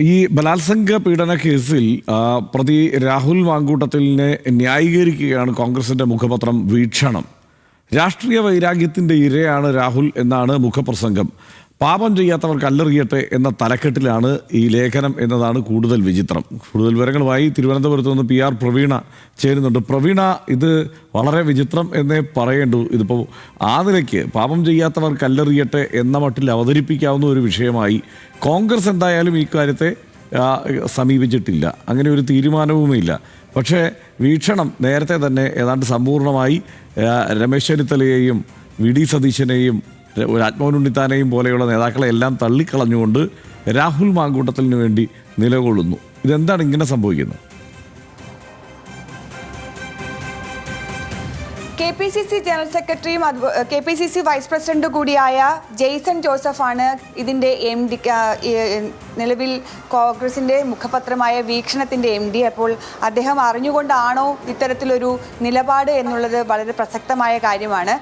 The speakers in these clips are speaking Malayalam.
ഈ ബലാത്സംഗ പീഡന കേസിൽ പ്രതി രാഹുൽ മാങ്കൂട്ടത്തിലിനെ ന്യായീകരിക്കുകയാണ് കോൺഗ്രസിന്റെ മുഖപത്രം വീക്ഷണം. രാഷ്ട്രീയ വൈരാഗ്യത്തിന്റെ ഇരയാണ് രാഹുൽ എന്നാണ് മുഖപ്രസംഗം. പാപം ചെയ്യാത്തവർ കല്ലെറിയട്ടെ എന്ന തലക്കെട്ടിലാണ് ഈ ലേഖനം എന്നതാണ് കൂടുതൽ വിചിത്രം. കൂടുതൽ വിവരങ്ങളുമായി തിരുവനന്തപുരത്ത് നിന്ന് പി ആർ പ്രവീണ ചേരുന്നുണ്ട്. പ്രവീണ ഇത് വളരെ വിചിത്രം എന്നേ പറയേണ്ടൂ. ഇതിപ്പോൾ ആ നിലയ്ക്ക് പാപം ചെയ്യാത്തവർ കല്ലെറിയട്ടെ എന്ന മട്ടിൽ അവതരിപ്പിക്കാവുന്ന ഒരു വിഷയമായി കോൺഗ്രസ് എന്തായാലും ഈ കാര്യത്തെ സമീപിച്ചിട്ടില്ല. അങ്ങനെ ഒരു തീരുമാനവുമില്ല. പക്ഷേ വീക്ഷണം നേരത്തെ തന്നെ ഏതാണ്ട് സമ്പൂർണമായി ആ, രമേശ് ചെന്നിത്തലയെയും വി ഡി സതീശനെയും ഒരു ആത്മോന്നുണ്ണിത്താനെയും പോലെയുള്ള നേതാക്കളെ എല്ലാം തള്ളിക്കളഞ്ഞുകൊണ്ട് രാഹുൽ മാങ്കൂട്ടത്തിന് വേണ്ടി നിലകൊള്ളുന്നു. ഇതെന്താണ് ഇങ്ങനെ സംഭവിക്കുന്നത്? പി സി സി ജനറൽ സെക്രട്ടറിയും K P C C vice president കൂടിയായ ജെയ്സൺ ജോസഫാണ് ഇതിന്റെ എം ഡി നിലവിൽ കോൺഗ്രസിന്റെ മുഖപത്രമായ വീക്ഷണത്തിന്റെ എം ഡി. അപ്പോൾ അദ്ദേഹം അറിഞ്ഞുകൊണ്ടാണോ ഇത്തരത്തിലൊരു നിലപാട് എന്നുള്ളത് വളരെ പ്രസക്തമായ കാര്യമാണ്.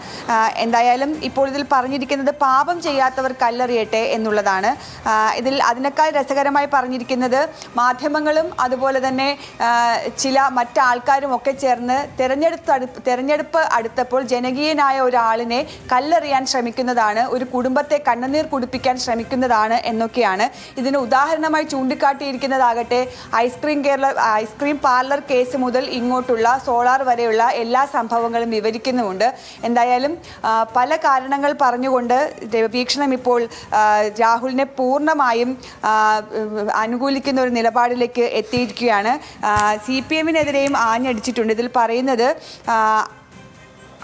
എന്തായാലും ഇപ്പോൾ ഇതിൽ പറഞ്ഞിരിക്കുന്നത് പാപം ചെയ്യാത്തവർ കല്ലെറിയട്ടെ എന്നുള്ളതാണ് ഇതിൽ അതിനേക്കാൾ രസകരമായി പറഞ്ഞിരിക്കുന്നത് മാധ്യമങ്ങളും അതുപോലെ തന്നെ ചില മറ്റാൾക്കാരും ഒക്കെ ചേർന്ന് തെരഞ്ഞെടുപ്പ് തെരഞ്ഞെടുപ്പ് അടുത്തപ്പോൾ ജനകീയനായ ഒരാളിനെ കല്ലെറിയാൻ ശ്രമിക്കുന്നതാണ് ഒരു കുടുംബത്തെ കണ്ണുനീർ കുടിപ്പിക്കാൻ ശ്രമിക്കുന്നതാണ് എന്നൊക്കെയാണ് ഇതിന് ഉദാഹരണമായി ചൂണ്ടിക്കാട്ടിയിരിക്കുന്നതാകട്ടെ. Ice cream Kerala ice cream parlour case മുതൽ ഇങ്ങോട്ടുള്ള സോളാർ വരെയുള്ള എല്ലാ സംഭവങ്ങളും വിവരിക്കുന്നുമുണ്ട്. എന്തായാലും പല കാരണങ്ങൾ പറഞ്ഞുകൊണ്ട് വീക്ഷണം ഇപ്പോൾ രാഹുലിനെ പൂർണമായും അനുകൂലിക്കുന്ന ഒരു നിലപാടിലേക്ക് എത്തിയിരിക്കുകയാണ്. സി പി എമ്മിനെതിരെയും ആഞ്ഞടിച്ചിട്ടുണ്ട്. ഇതിൽ പറയുന്നത്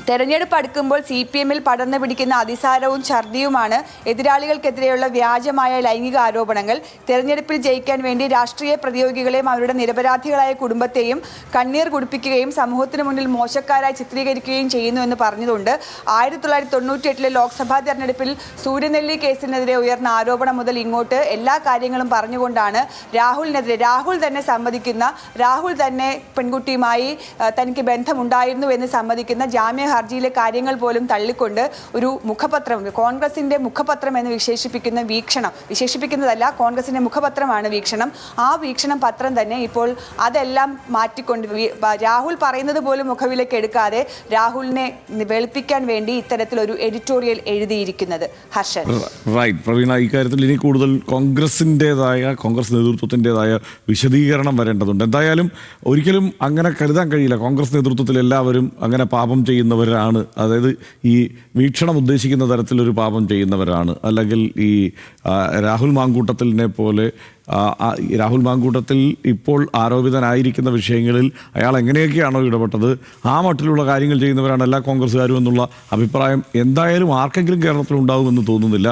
തെരഞ്ഞെടുപ്പ് അടുക്കുമ്പോൾ സി പി എമ്മിൽ പടർന്നു പിടിക്കുന്ന അതിസാരവും ഛർദിയുമാണ് എതിരാളികൾക്കെതിരെയുള്ള വ്യാജമായ ലൈംഗിക ആരോപണങ്ങൾ തെരഞ്ഞെടുപ്പിൽ ജയിക്കാൻ വേണ്ടി രാഷ്ട്രീയ പ്രതിയോഗികളെയും അവരുടെ നിരപരാധികളായ കുടുംബത്തെയും കണ്ണീർ കുടിപ്പിക്കുകയും സമൂഹത്തിന് മുന്നിൽ മോശക്കാരായി ചിത്രീകരിക്കുകയും ചെയ്യുന്നു എന്ന് പറഞ്ഞതുകൊണ്ട് ആയിരത്തി തൊള്ളായിരത്തി തൊണ്ണൂറ്റി എട്ടിലെ ലോക്സഭാ തെരഞ്ഞെടുപ്പിൽ സൂര്യനെല്ലി കേസിനെതിരെ ഉയർന്ന ആരോപണം മുതൽ ഇങ്ങോട്ട് എല്ലാ കാര്യങ്ങളും പറഞ്ഞുകൊണ്ടാണ് രാഹുലിനെതിരെ രാഹുൽ തന്നെ സമ്മതിക്കുന്ന രാഹുൽ തന്നെ പെൺകുട്ടിയുമായി തനിക്ക് ബന്ധമുണ്ടായിരുന്നു എന്ന് സമ്മതിക്കുന്ന ജാമ്യ ഹർജിയിലെ കാര്യങ്ങൾ പോലും തള്ളിക്കൊണ്ട് ഒരു മുഖപത്രം കോൺഗ്രസിന്റെ മുഖപത്രം എന്ന് വിശേഷിപ്പിക്കുന്ന വീക്ഷണം വിശേഷിപ്പിക്കുന്നതല്ല കോൺഗ്രസിന്റെ മുഖപത്രമാണ് വീക്ഷണം. ആ വീക്ഷണം പത്രം തന്നെ ഇപ്പോൾ അതെല്ലാം മാറ്റിക്കൊണ്ട് രാഹുൽ പറയുന്നത് പോലും മുഖവിലേക്ക് എടുക്കാതെ രാഹുലിനെ വെളുപ്പിക്കാൻ വേണ്ടി ഇത്തരത്തിലൊരു എഡിറ്റോറിയൽ എഴുതിയിരിക്കുന്നത്. ഹർഷൻ. റൈറ്റ് പ്രവീണ ഇക്കാര്യത്തിൽ ഇനി കൂടുതൽ കോൺഗ്രസിന്റെതായ കോൺഗ്രസ് നേതൃത്വത്തിന്റെതായ വിശദീകരണം വരേണ്ടതുണ്ട്. എന്തായാലും ഒരിക്കലും അങ്ങനെ കരുതാൻ കഴിയില്ല. കോൺഗ്രസ് നേതൃത്വത്തിൽ എല്ലാവരും അങ്ങനെ പാപം ചെയ്യുന്നവരാണ് അതായത് ഈ വീക്ഷണം ഉദ്ദേശിക്കുന്ന തരത്തിലൊരു പാപം ചെയ്യുന്നവരാണ്. അല്ലെങ്കിൽ ഈ രാഹുൽ മാങ്കൂട്ടത്തിലിനെ പോലെ രാഹുൽ മാങ്കൂട്ടത്തിൽ ഇപ്പോൾ ആരോപിതനായിരിക്കുന്ന വിഷയങ്ങളിൽ അയാൾ എങ്ങനെയൊക്കെയാണോ ഇടപെട്ടത് ആ മട്ടിലുള്ള കാര്യങ്ങൾ ചെയ്യുന്നവരാണ് എല്ലാ കോൺഗ്രസ്സുകാരും എന്നുള്ള അഭിപ്രായം എന്തായാലും ആർക്കെങ്കിലും കേരളത്തിൽ ഉണ്ടാകുമെന്ന് തോന്നുന്നില്ല.